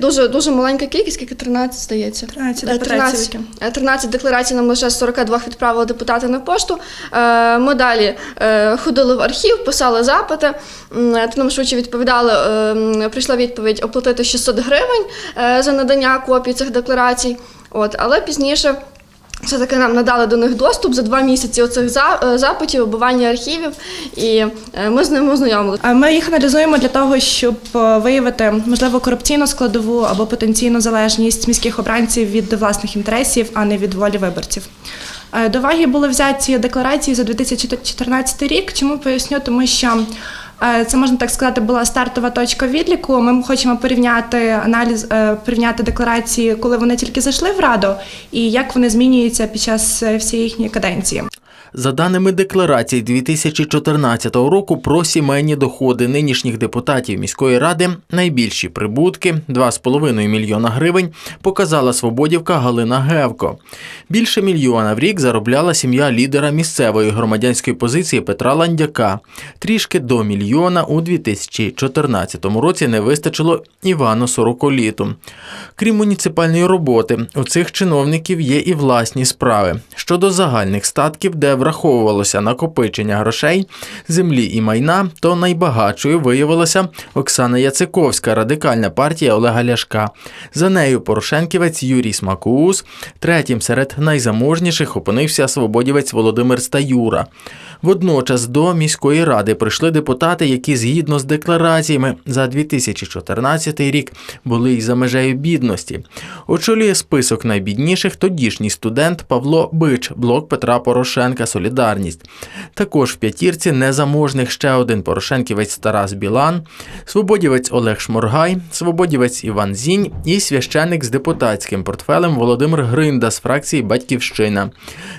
Дуже дуже маленька кількість, скільки 13, здається. 13 Е, декларацій. 13, е, 13 декларацій нам лише з 42 відправили депутати на пошту. Е, Ми далі е, ходили в архів, писали запити. Е, нам швидше відповідали. Прийшла відповідь оплатити 600 гривень за надання копій цих декларацій. От, але пізніше. Все-таки нам надали до них доступ за два місяці оцих е, запитів, обування архівів, і е, ми з ними ознайомилися. А Ми їх аналізуємо для того, щоб е, виявити можливо корупційну складову або потенційну залежність міських обранців від власних інтересів, а не від волі виборців. Е, До уваги були взяті декларації за 2014 рік. Чому поясню? Тому що е, це можна так сказати була стартова точка відліку. Ми хочемо порівняти аналіз, е, порівняти декларації, коли вони тільки зайшли в раду, і як вони змінюються під час е, всієї їхньої каденції. За даними декларації 2014 року про сімейні доходи нинішніх депутатів міської ради, найбільші прибутки 2,5 мільйона гривень показала свободівка Галина Гевко. Більше мільйона в рік заробляла сім'я лідера місцевої громадянської позиції Петра Ландяка. Трішки до мільйона у 2014 році не вистачило Івану Сороколіту. Крім муніципальної роботи, у цих чиновників є і власні справи. Щодо загальних статків, де враховувалося накопичення грошей, землі і майна, то найбагатшою виявилася Оксана Яциковська, радикальна партія Олега Ляшка. За нею Порошенківець Юрій Смакус, Третім серед найзаможніших опинився свободівець Володимир Стаюра. Водночас до міської ради прийшли депутати, які згідно з деклараціями за 2014 рік були й за межею бідності. Очолює список найбідніших тодішній студент Павло Бич, блок Петра Порошенка Солідарність. Також в п'ятірці незаможних ще один Порошенківець Тарас Білан, свободівець Олег Шморгай, свободівець Іван Зінь і священник з депутатським портфелем Володимир Гринда з фракції Батьківщина.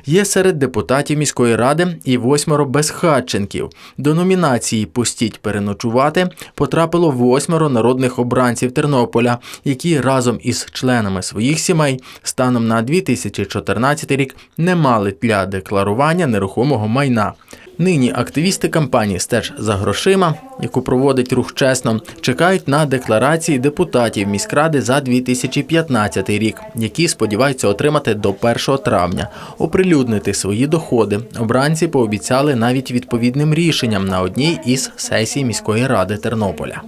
Є серед депутатів міської ради і восьмеро безхатченків. До номінації Пустіть переночувати потрапило восьмеро народних обранців Тернополя, які разом із членами своїх сімей станом на 2014 рік не мали для декларування нерухомого майна. Нині активісти кампанії Стеж за грошима, яку проводить рух чесно, чекають на декларації депутатів міськради за 2015 рік, які сподіваються отримати до 1 травня. Оприлюднити свої доходи обранці пообіцяли навіть відповідним рішенням на одній із сесій міської ради Тернополя.